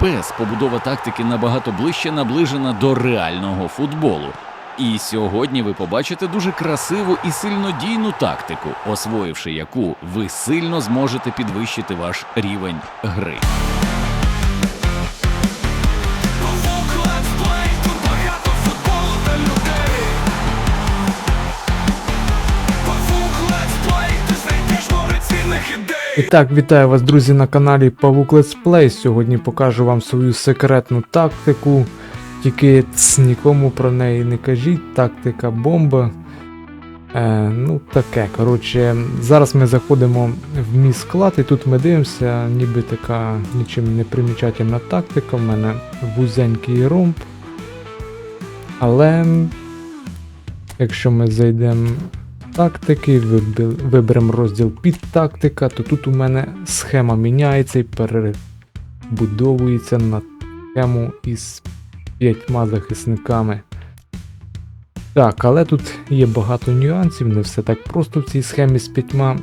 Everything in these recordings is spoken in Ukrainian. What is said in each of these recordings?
PES побудова тактики набагато ближче наближена до реального футболу. І сьогодні ви побачите дуже красиву і сильнодійну тактику, освоївши яку ви сильно зможете підвищити ваш рівень гри. І так, вітаю вас, друзі, на каналі Павук Play. Сьогодні покажу вам свою секретну тактику. Тільки ц, нікому про неї не кажіть. Тактика бомба. Е, ну, таке. Коротше, зараз ми заходимо в мій склад, і тут ми дивимося, ніби така нічим не примічательна тактика. У мене вузенький ромб. Але якщо ми зайдемо тактики, виберемо розділ під тактика, то тут у мене схема міняється і перебудовується на схему із п'ятьма захисниками. Так, але тут є багато нюансів, не все так просто в цій схемі з п'ятьма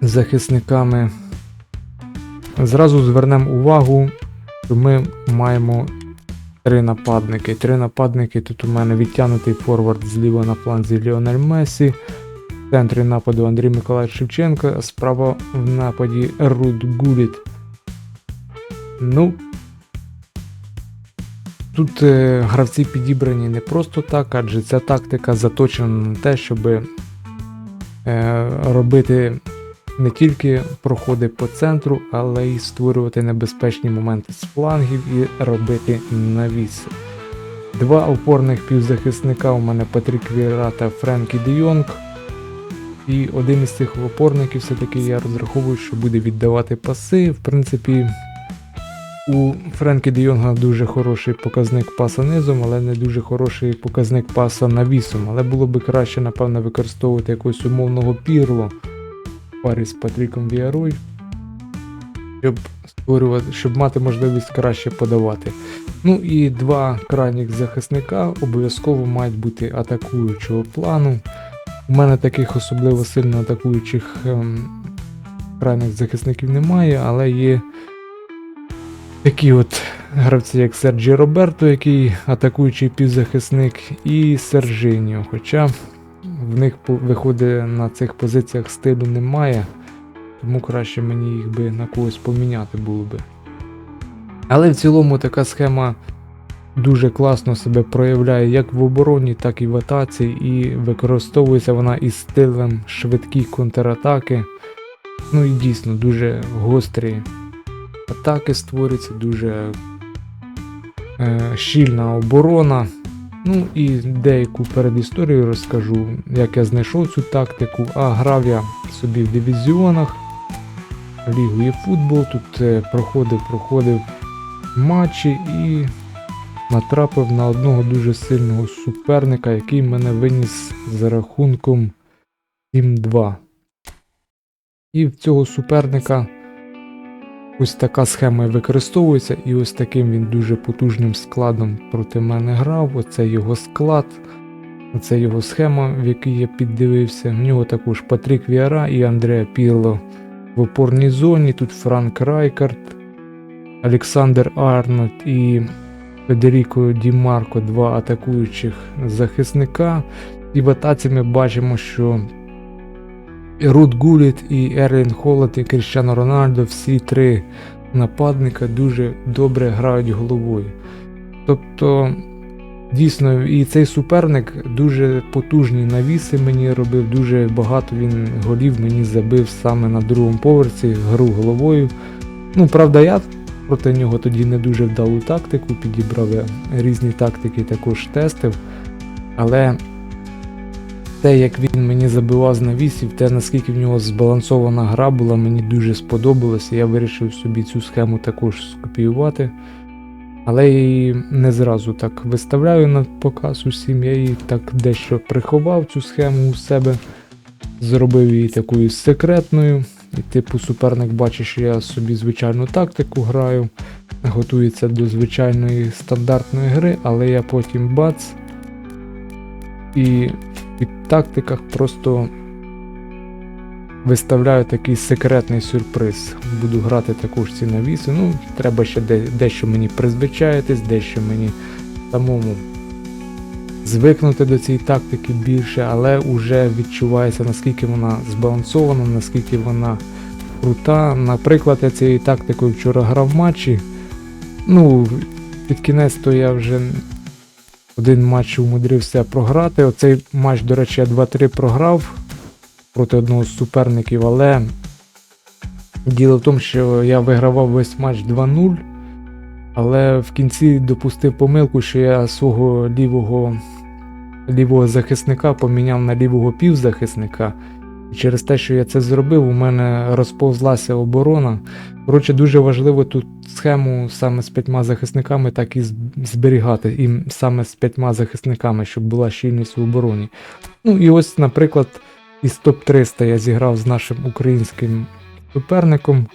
захисниками. Зразу звернемо увагу, що ми маємо три нападники. Три нападники тут у мене відтягнутий форвард зліва на фланзі Ліонель Месі. Центрі нападу Андрій Миколаївич Шевченко, справа в нападі Руд Гуліт. Ну. Тут е, гравці підібрані не просто так, адже ця тактика заточена на те, щоб е, робити не тільки проходи по центру, але й створювати небезпечні моменти з флангів і робити навіси. Два опорних півзахисника у мене Патрік Віра та Френкі Де Йонг. І один із цих опорників все-таки я розраховую, що буде віддавати паси. В принципі, у Френкі Де Йонга дуже хороший показник паса низом, але не дуже хороший показник паса навісом. Але було би краще, напевно, використовувати якогось умовного пірло в парі з Патріком Віарой, щоб створювати, щоб мати можливість краще подавати. Ну і два крайніх захисника обов'язково мають бути атакуючого плану. У мене таких особливо сильно атакуючих ем, крайних захисників немає, але є такі от гравці, як Серджі Роберто, який атакуючий півзахисник, і Сержиньо. Хоча в них виходить на цих позиціях стилю немає, тому краще мені їх би на когось поміняти було би. Але в цілому така схема дуже класно себе проявляє як в обороні, так і в атаці, і використовується вона із стилем швидкі контратаки. Ну і дійсно дуже гострі атаки створюються, дуже е, щільна оборона. Ну і деяку передісторію розкажу, як я знайшов цю тактику, а грав я собі в дивізіонах. Лігу є футбол, тут е, проходив, проходив матчі і натрапив на одного дуже сильного суперника, який мене виніс за рахунком 7-2. І в цього суперника ось така схема і використовується, і ось таким він дуже потужним складом проти мене грав. Оце його склад, оце його схема, в якій я піддивився. В нього також Патрік Віара і Андреа Пірло в опорній зоні. Тут Франк Райкард, Олександр Арнольд і Федеріко Ді Марко, два атакуючих захисника. І в атаці ми бачимо, що Рут Гуліт, і Ерлін Холод, і Кріщано Рональдо, всі три нападника дуже добре грають головою. Тобто, дійсно, і цей суперник дуже потужні навіси мені робив, дуже багато він голів мені забив саме на другому поверсі, гру головою. Ну, правда, я проти нього тоді не дуже вдалу тактику, підібрав різні тактики також тестив. Але те, як він мені забивав з навісів, те наскільки в нього збалансована гра була, мені дуже сподобалося. Я вирішив собі цю схему також скопіювати. Але я її не зразу так виставляю на показ усім. Я її так дещо приховав цю схему у себе, зробив її такою секретною. І типу суперник бачить, що я собі звичайну тактику граю, готується до звичайної стандартної гри, але я потім бац. І в тактиках просто виставляю такий секретний сюрприз. Буду грати також ці навіси. Ну, треба ще дещо мені призвичаїтись, дещо мені самому звикнути до цієї тактики більше, але вже відчувається, наскільки вона збалансована, наскільки вона крута. Наприклад, я цією тактикою вчора грав матчі. Ну, під кінець то я вже один матч умудрився програти. Оцей матч, до речі, я 2-3 програв проти одного з суперників, але діло в тому, що я вигравав весь матч 2-0, але в кінці допустив помилку, що я свого лівого, лівого захисника поміняв на лівого півзахисника. І через те, що я це зробив, у мене розповзлася оборона. Коротше, дуже важливо тут схему саме з п'ятьма захисниками так і зберігати, і саме з п'ятьма захисниками, щоб була щільність в обороні. Ну і ось, наприклад, із топ-300 я зіграв з нашим українським суперником.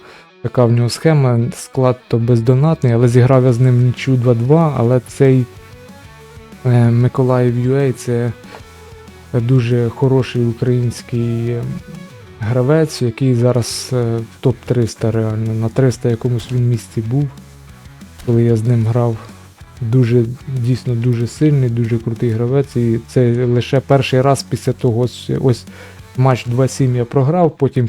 Така в нього схема, склад то бездонатний, але зіграв я з ним нічю 2-2, але цей Миколаїв UA це дуже хороший український е, гравець, який зараз е, в топ-300 реально. На 300 якомусь він місці був, коли я з ним грав. Дуже, дійсно дуже сильний, дуже крутий гравець. І це лише перший раз після того ось матч 2-7 я програв, потім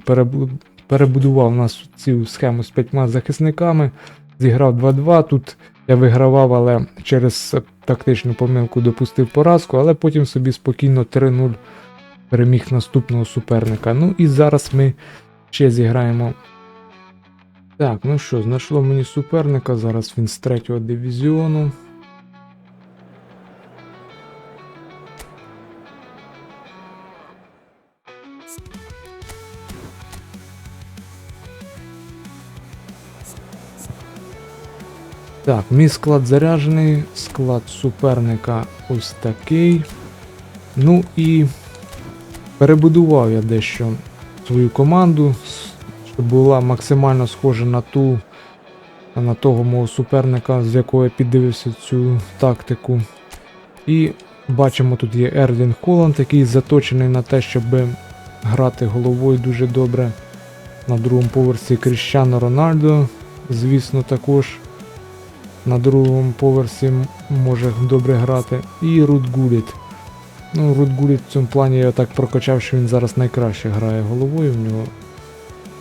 перебудував нас цю схему з п'ятьма захисниками, зіграв 2-2. Тут я вигравав, але через тактичну помилку допустив поразку, але потім собі спокійно 3-0 переміг наступного суперника. Ну і зараз ми ще зіграємо. Так, ну що, знайшло мені суперника. Зараз він з третього дивізіону. Так, мій склад заряджений, склад суперника ось такий. Ну і перебудував я дещо свою команду, щоб була максимально схожа на ту, на того мого суперника, з якого я піддивився цю тактику. І бачимо, тут є Ерлін Холланд, який заточений на те, щоб грати головою дуже добре. На другому поверсі Кріщано Рональдо, звісно, також на другому поверсі може добре грати. І Рут Гуліт. Ну, Рут Гуліт в цьому плані я так прокачав, що він зараз найкраще грає головою. В нього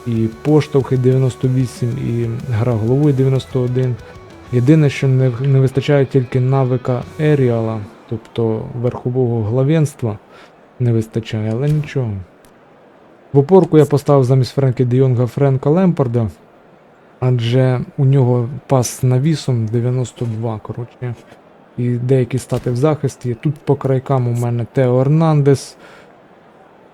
і поштовхи 98, і гра головою 91. Єдине, що не, не вистачає тільки навика Еріала, тобто верхового главенства не вистачає, але нічого. В опорку я поставив замість Френкі Де Йонга Френка Лемпарда, адже у нього пас навісом 92, коротше. І деякі стати в захисті. Тут по крайкам у мене Тео Ернандес,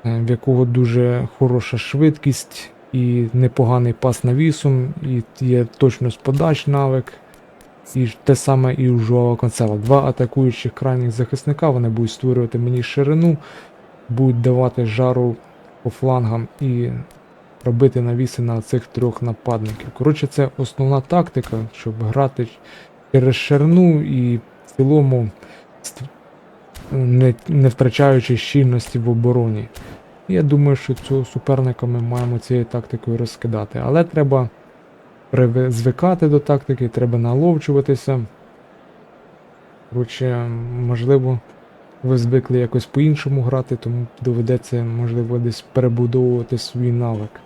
е, в якого дуже хороша швидкість і непоганий пас навісом, і є точність подач навик. І те саме і у Жуава Концела. Два атакуючих крайніх захисника, вони будуть створювати мені ширину, будуть давати жару по флангам і робити навіси на цих трьох нападників. Коротше, це основна тактика, щоб грати через ширину і в цілому не, не втрачаючи щільності в обороні. Я думаю, що цього суперника ми маємо цією тактикою розкидати. Але треба звикати до тактики, треба наловчуватися. Коротше, можливо, ви звикли якось по-іншому грати, тому доведеться, можливо, десь перебудовувати свій навик на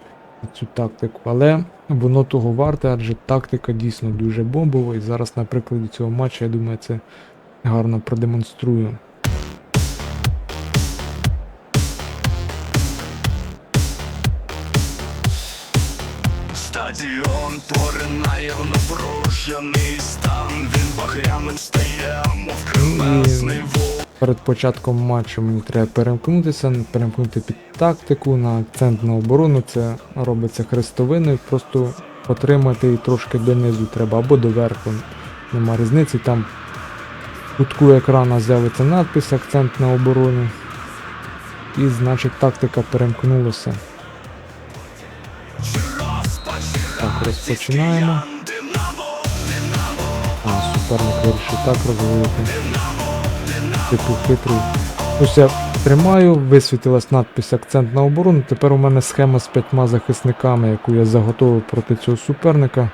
цю тактику. Але воно того варте, адже тактика дійсно дуже бомбова. І зараз, на прикладі цього матчу, я думаю, це гарно продемонструю. Стадіон поринає в напружений стан Він багряним стає, мов кремезний вулкан Перед початком матчу мені треба перемкнутися, перемкнути під тактику на акцент на оборону. Це робиться хрестовиною, просто потримати і трошки донизу треба або доверху. Нема різниці. Там в кутку екрана з'явиться надпис акцент на оборону. І значить тактика перемкнулася. Так, розпочинаємо. А, суперник вирішив так розвивати. Типу хитрий. Ось я тримаю, висвітилась надпись акцент на оборону. Тепер у мене схема з п'ятьма захисниками, яку я заготовив проти цього суперника.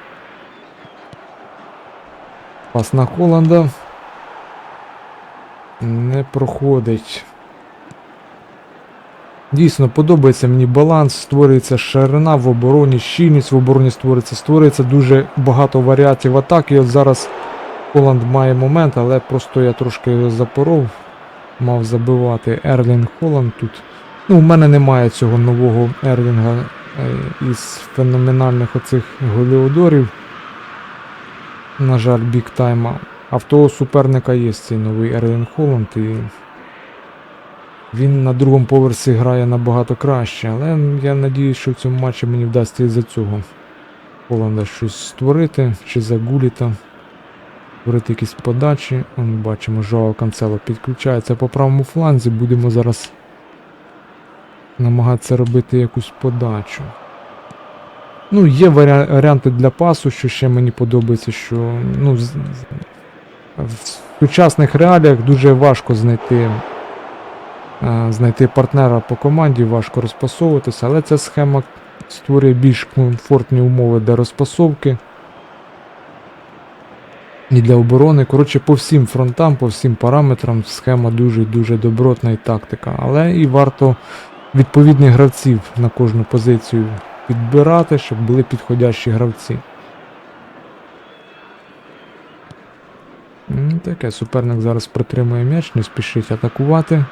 Пас на Холланда. Не проходить. Дійсно, подобається мені баланс, створюється ширина в обороні, щільність в обороні створюється, створюється дуже багато варіацій в атаки. От зараз Холланд має момент, але просто я трошки запоров. Мав забивати Ерлінг Холланд тут. Ну, у мене немає цього нового Ерлінга е, із феноменальних оцих голіодорів. На жаль, бік тайма. А в того суперника є цей новий Ерлін Холланд і він на другому поверсі грає набагато краще, але я надіюсь, що в цьому матчі мені вдасться із-за цього Холланда щось створити, чи загуліта. Створити якісь подачі. Вон бачимо, Жоао Канцело підключається по правому фланзі. Будемо зараз намагатися робити якусь подачу. Ну, є варіа- варіанти для пасу, що ще мені подобається, що ну, в сучасних реаліях дуже важко знайти, е, знайти партнера по команді, важко розпасовуватися, але ця схема створює більш комфортні умови для розпасовки і для оборони. Коротше, по всім фронтам, по всім параметрам схема дуже-дуже добротна і тактика. Але і варто відповідних гравців на кожну позицію підбирати, щоб були підходящі гравці. Таке суперник зараз притримує м'яч, не спішить атакувати.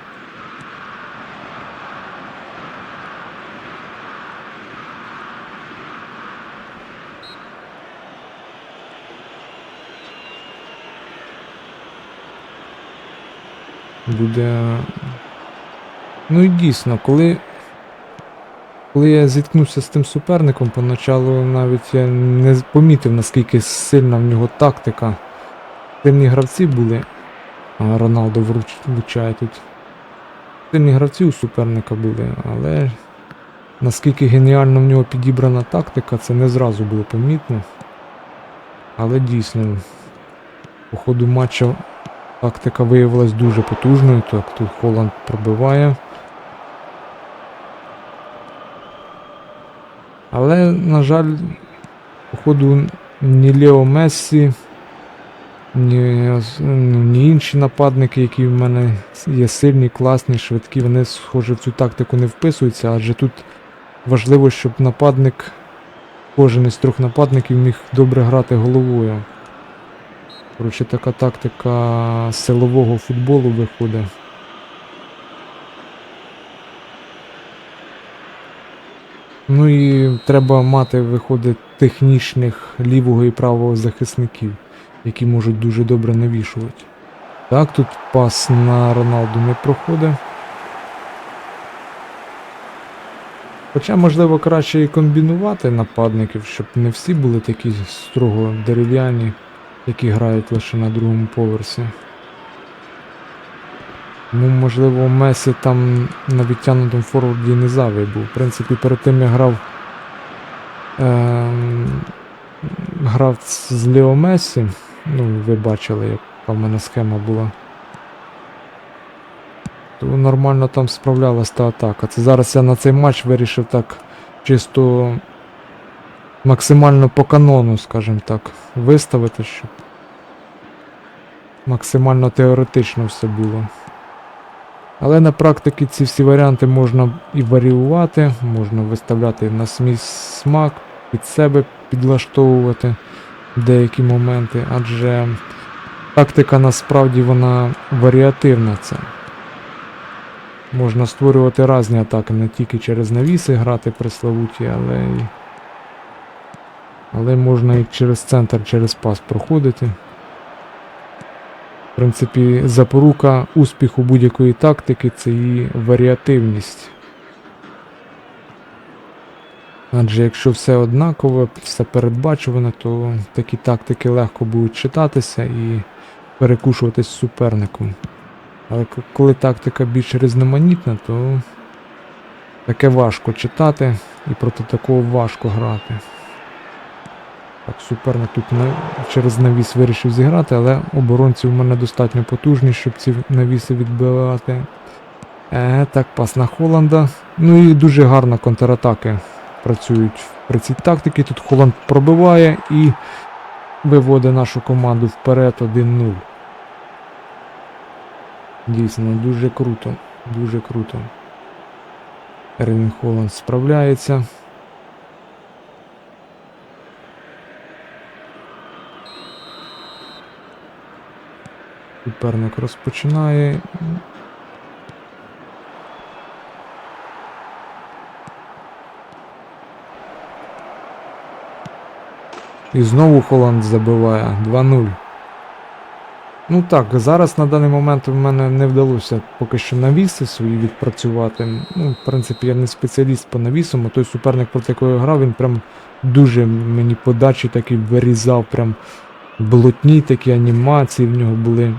Буде. Ну і дійсно, коли. Коли я зіткнувся з тим суперником, поначалу навіть я не помітив, наскільки сильна в нього тактика. Сильні гравці були. А Роналдо вруч- влучає тут. Сильні гравці у суперника були, але наскільки геніально в нього підібрана тактика, це не зразу було помітно. Але дійсно, по ходу матчу тактика виявилась дуже потужною. Так, тут Холланд пробиває. Але, на жаль, походу, ні Лео Мессі, ні, ні інші нападники, які в мене є сильні, класні, швидкі, вони, схоже, в цю тактику не вписуються, адже тут важливо, щоб нападник, кожен із трьох нападників міг добре грати головою. Коротше, така тактика силового футболу виходить. Ну і треба мати, виходить, технічних лівого і правого захисників, які можуть дуже добре навішувати. Так, тут пас на Роналду не проходить. Хоча, можливо, краще і комбінувати нападників, щоб не всі були такі строго дерев'яні, які грають лише на другому поверсі. Ну, можливо, Месі там на відтягнутому форварді не зайвий був. В принципі, перед тим я грав. Ем, грав з Лео Месі. Ну, ви бачили, яка в мене схема була. То нормально там справлялась та атака. Це зараз я на цей матч вирішив так чисто максимально по канону, скажімо так, виставити, щоб максимально теоретично все було. Але на практиці ці всі варіанти можна і варіювати, можна виставляти на свій смак, під себе підлаштовувати деякі моменти, адже тактика насправді вона варіативна це. Можна створювати різні атаки, не тільки через навіси грати пресловуті, але й. Але можна і через центр, через пас проходити. В принципі, запорука успіху будь-якої тактики це її варіативність. Адже якщо все однакове, все передбачуване, то такі тактики легко будуть читатися і перекушуватись з суперником. Але коли тактика більш різноманітна, то таке важко читати і проти такого важко грати. Так, суперник тут на... через навіс вирішив зіграти, але оборонці в мене достатньо потужні, щоб ці навіси відбивати. Е, так, пас на Холланда. Ну і дуже гарно контратаки працюють при цій тактиці. Тут Холланд пробиває і виводить нашу команду вперед 1-0. Дійсно, дуже круто. Дуже круто. Ерлін Холланд справляється. Суперник розпочинає. І знову Холланд забиває 2-0. Ну так, зараз на даний момент в мене не вдалося поки що навіси свої відпрацювати. Ну, в принципі, я не спеціаліст по навісам, а той суперник, проти якого я грав, він прям дуже мені подачі такі вирізав, прям блотні такі анімації в нього були.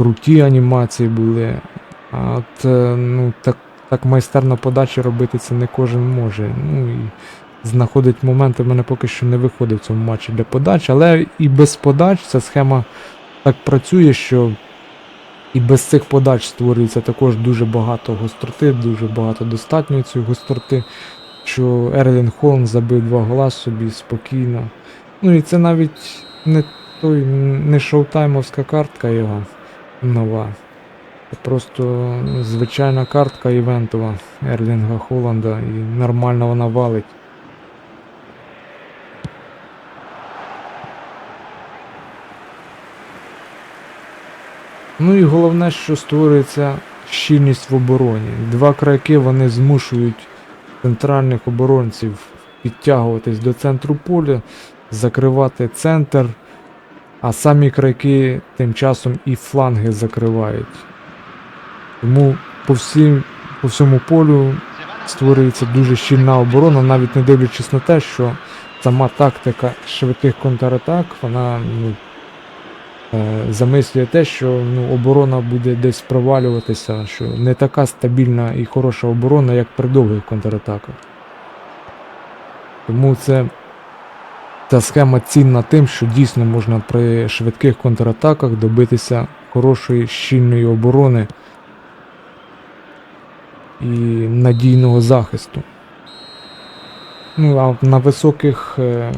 Круті анімації були. От е, ну, так, так майстерно подачі робити це не кожен може. Ну і знаходить моменти в мене поки що не виходить в цьому матчі для подач, але і без подач ця схема так працює, що і без цих подач створюється також дуже багато гостроти, дуже багато достатньо цієї гостроти, що Ерлін Холм забив два гола собі спокійно. Ну і це навіть не той не шоутаймовська картка його нова. Це просто звичайна картка івентова Ерлінга Холланда і нормально вона валить. Ну і головне, що створюється щільність в обороні. Два крайки вони змушують центральних оборонців підтягуватись до центру поля, закривати центр, а самі крайки тим часом і фланги закривають. Тому по, всім, по всьому полю створюється дуже щільна оборона, навіть не дивлячись на те, що сама тактика швидких контратак, вона ну, е, замислює те, що ну, оборона буде десь провалюватися, що не така стабільна і хороша оборона, як при довгих контратаках. Тому це ця схема цінна тим, що дійсно можна при швидких контратаках добитися хорошої щільної оборони і надійного захисту. Ну, а на високих, е,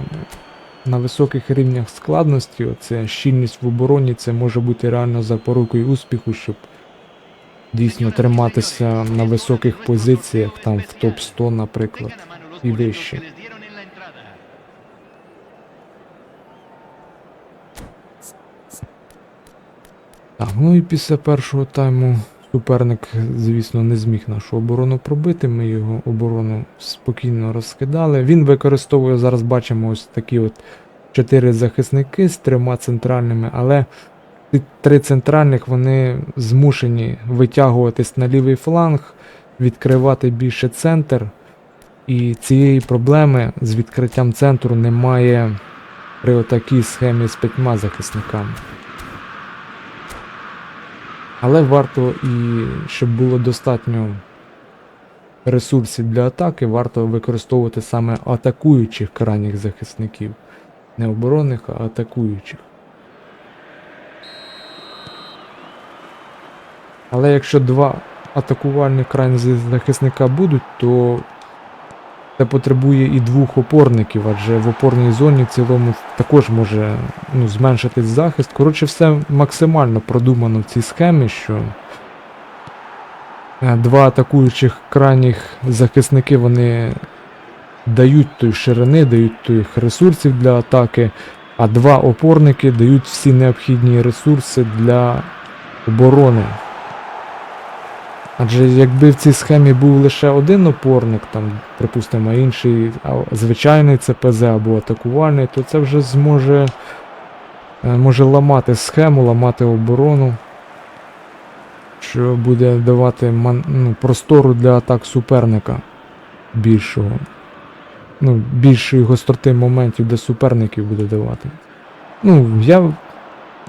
на високих рівнях складності оце щільність в обороні це може бути реально запорукою успіху, щоб дійсно триматися на високих позиціях, там в топ 100, наприклад, і вище. Так, ну і після першого тайму суперник, звісно, не зміг нашу оборону пробити. Ми його оборону спокійно розкидали. Він використовує, зараз бачимо, ось такі от чотири захисники з трьома центральними, але три центральних вони змушені витягуватись на лівий фланг, відкривати більше центр. І цієї проблеми з відкриттям центру немає при отакій схемі з п'ятьма захисниками. Але варто і щоб було достатньо ресурсів для атаки, варто використовувати саме атакуючих крайніх захисників. Не оборонних, а атакуючих. Але якщо два атакувальних крайніх захисника будуть, то це потребує і двох опорників, адже в опорній зоні в цілому також може ну, зменшитись захист. Коротше, все максимально продумано в цій схемі, що е, два атакуючих крайніх захисники вони дають той ширини, дають тих ресурсів для атаки, а два опорники дають всі необхідні ресурси для оборони. Адже якби в цій схемі був лише один опорник, там, припустимо, інший звичайний ЦПЗ або атакувальний, то це вже зможе е, може ламати схему, ламати оборону, що буде давати ман, ну, простору для атак суперника більшого. Ну, більшої гостроти моментів для суперників буде давати. Ну, я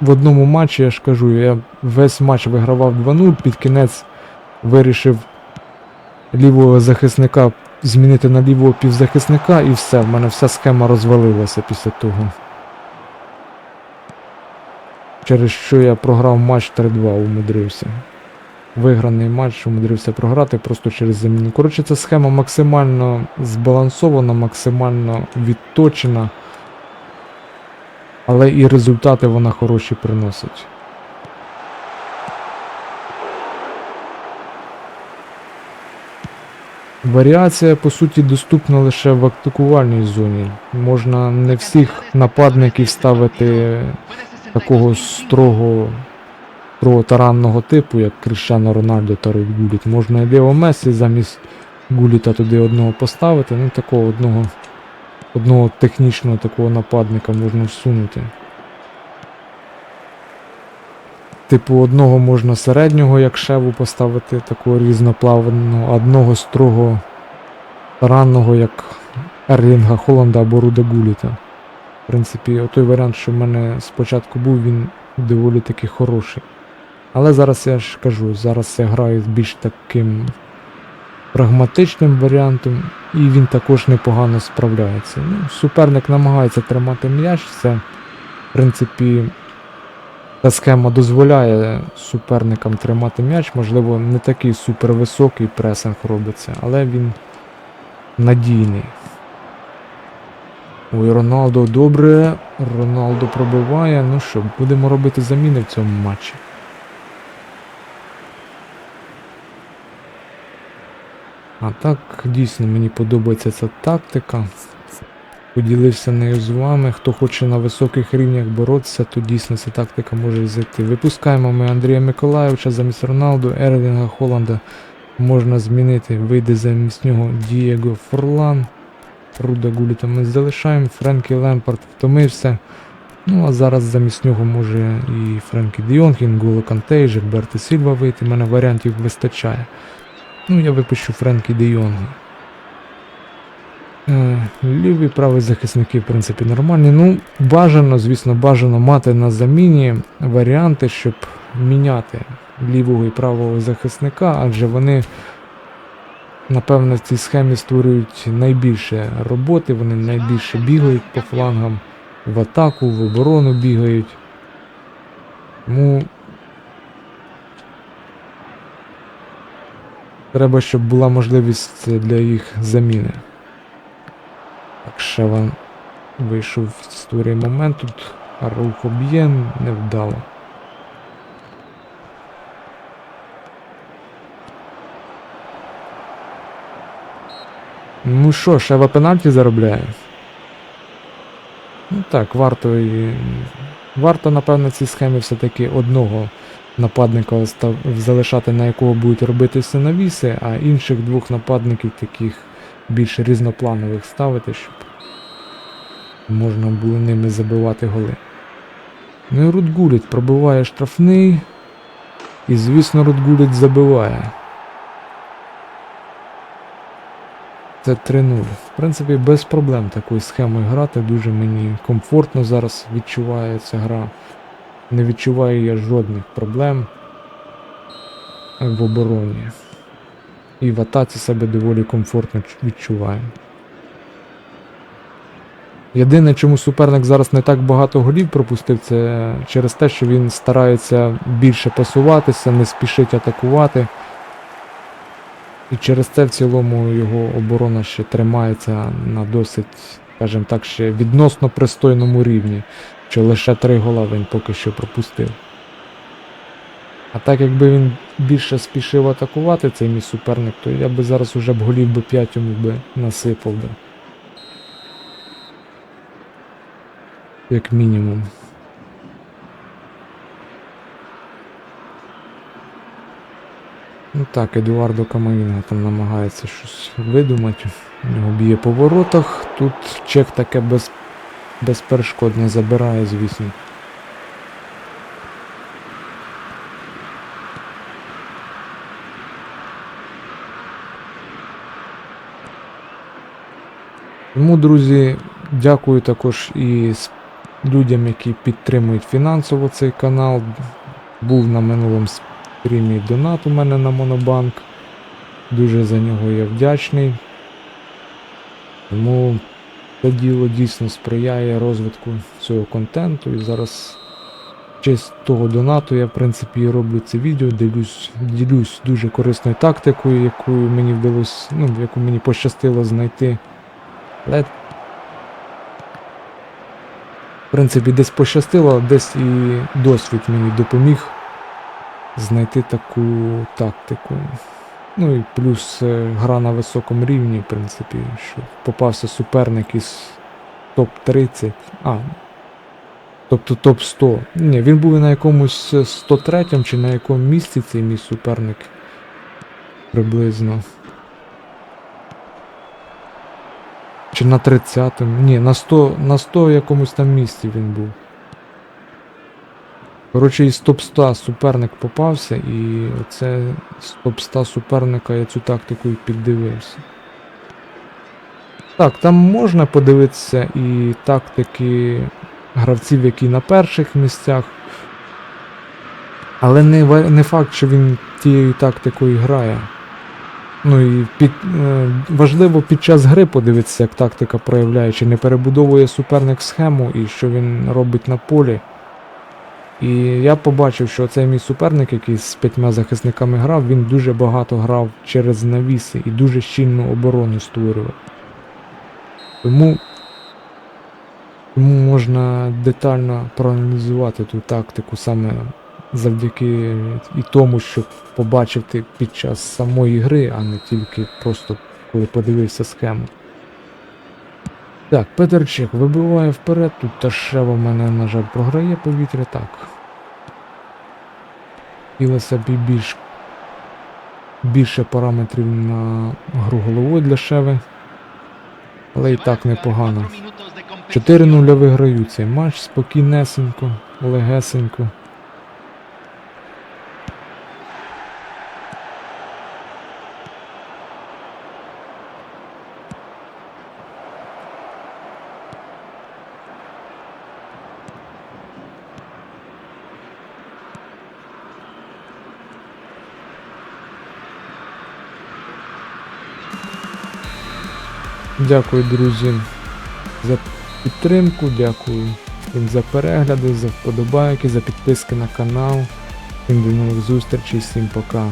в одному матчі, я ж кажу, я весь матч вигравав 2-0, під кінець вирішив лівого захисника змінити на лівого півзахисника і все, в мене вся схема розвалилася після того. Через що я програв матч 3-2, умудрився. виграний матч умудрився програти просто через заміну. Коротше, ця схема максимально збалансована, максимально відточена, але і результати вона хороші приносить. Варіація, по суті, доступна лише в атакувальній зоні. Можна не всіх нападників ставити такого строго, таранного типу, як Кріщано Рональдо та Рут Гуліт. Можна Лео Месі замість Гуліта туди одного поставити, ну такого одного, одного технічного такого нападника можна всунути. Типу, одного можна середнього, як шеву поставити, такого різноплавного, одного строго таранного, як Ерлінга Холланда або Руда Гуліта. В принципі, той варіант, що в мене спочатку був, він доволі таки хороший. Але зараз я ж кажу, зараз я граю з більш таким прагматичним варіантом, і він також непогано справляється. Ну, суперник намагається тримати м'яч, це, в принципі, та схема дозволяє суперникам тримати м'яч, можливо, не такий супервисокий пресинг робиться, але він надійний. Ой, Роналдо добре. Роналдо пробиває. Ну що, будемо робити заміни в цьому матчі. А так, дійсно, мені подобається ця тактика. Поділився нею з вами. Хто хоче на високих рівнях боротися, то дійсно ця тактика може зайти. Випускаємо ми Андрія Миколаєвича замість Роналду, Ерлінга Холланда можна змінити. Вийде замість нього Дієго Форлан. Руда Гуліта ми залишаємо. Френкі Лемпард втомився. Ну а зараз замість нього може і Френкі Діонг, і Нголо Канте, і Сільва вийти. Мене варіантів вистачає. Ну, я випущу Френкі Діонга. Е, Ліві праві захисники, в принципі, нормальні. Ну, бажано, звісно, бажано мати на заміні варіанти, щоб міняти лівого і правого захисника, адже вони, напевно, в цій схемі створюють найбільше роботи, вони найбільше бігають по флангам, в атаку, в оборону бігають. Тому треба, щоб була можливість для їх заміни. Так, Шеван вийшов, створює момент тут. Рухо б'є, невдало. Ну що, Шева пенальті заробляє? Ну так, варто і. Варто, напевно, в цій схемі все-таки одного нападника залишати, на якого будуть робитися навіси, а інших двох нападників таких більш різнопланових ставити, щоб можна було ними забивати голи. Ну і Рудгуліт пробиває штрафний. І, звісно, Рудгуліт забиває. Це 3-0. В принципі, без проблем такою схемою грати. Дуже мені комфортно зараз відчувається гра. Не відчуваю я жодних проблем в обороні. І в атаці себе доволі комфортно відчуваю. Єдине, чому суперник зараз не так багато голів пропустив, це через те, що він старається більше пасуватися, не спішить атакувати. І через це в цілому його оборона ще тримається на досить, скажімо так, ще відносно пристойному рівні, що лише три гола він поки що пропустив. А так якби він більше спішив атакувати цей мій суперник, то я би зараз уже б голів би 5 йому би насипав би. Як мінімум. Ну так, Едуардо Камаїнга там намагається щось видумати. У нього б'є по воротах. Тут чек таке без, безперешкодне забирає, звісно. Тому, друзі, дякую також і людям, які підтримують фінансово цей канал. Був на минулому стрімі донат у мене на Монобанк. Дуже за нього я вдячний. Тому це діло дійсно сприяє розвитку цього контенту. І зараз честь того донату я в принципі роблю це відео, ділюсь, ділюсь дуже корисною тактикою, яку мені вдалося, ну, яку мені пощастило знайти. Але в принципі десь пощастило, десь і досвід мені допоміг знайти таку тактику. Ну і плюс е, гра на високому рівні, в принципі, що попався суперник із топ-30. А, тобто топ-100. Ні, він був на якомусь е, 103 чи на якому місці цей мій суперник. Приблизно. Чи на 30-му. Ні, на 100, на 100 якомусь там місці він був. Коротше, із топ-100 суперник попався, і оце з топ-100 суперника я цю тактику і піддивився. Так, там можна подивитися і тактики гравців, які на перших місцях. Але не, не факт, що він тією тактикою грає. Ну і під, е, важливо під час гри подивитися, як тактика проявляє, чи не перебудовує суперник схему і що він робить на полі. І я побачив, що цей мій суперник, який з п'ятьма захисниками грав, він дуже багато грав через навіси і дуже щільну оборону створював. Тому, тому можна детально проаналізувати ту тактику саме завдяки і тому, що побачив ти під час самої гри, а не тільки просто коли подивився схему. Так, Петерчик вибиває вперед, тут Ташева мене, на жаль, програє повітря так. Хотілося б більш, більше параметрів на гру головою для Шеви. Але і так непогано. 4-0 виграють цей матч спокійнесенько, легесенько. Дякую, друзі, за підтримку, дякую всім за перегляди, за вподобайки, за підписки на канал. Всім до нових зустрічей, всім пока.